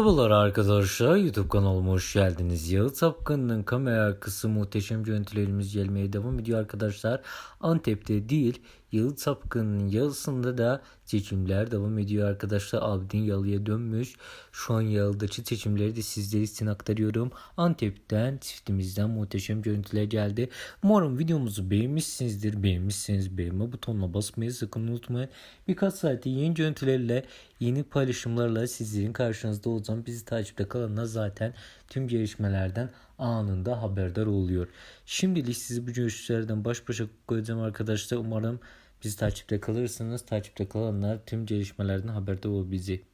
Merhabalar arkadaşlar YouTube kanalıma hoş geldiniz. Yağı Tapkan'ın kamera arkası muhteşem görüntülerimiz gelmeye devam ediyor arkadaşlar. Antep'te değil Yağıt Sapkın'ın yalısında da seçimler devam ediyor arkadaşlar. Abidin yalıya dönmüş. Şu an yalıdaki seçimleri de sizler için aktarıyorum. Antep'ten çiftimizden muhteşem görüntüler geldi. Umarım videomuzu beğenmişsinizdir. Beğenmişseniz beğenme butonuna basmayı sakın unutmayın. Birkaç saate yeni görüntülerle yeni paylaşımlarla sizlerin karşınızda olacağım. Bizi takipte kalanlar zaten tüm gelişmelerden anında haberdar oluyor. Şimdilik sizi bu görüşlerden baş başa koyacağım arkadaşlar. Umarım bizi takipte kalırsınız. Takipte kalanlar tüm gelişmelerden haberdar bizi.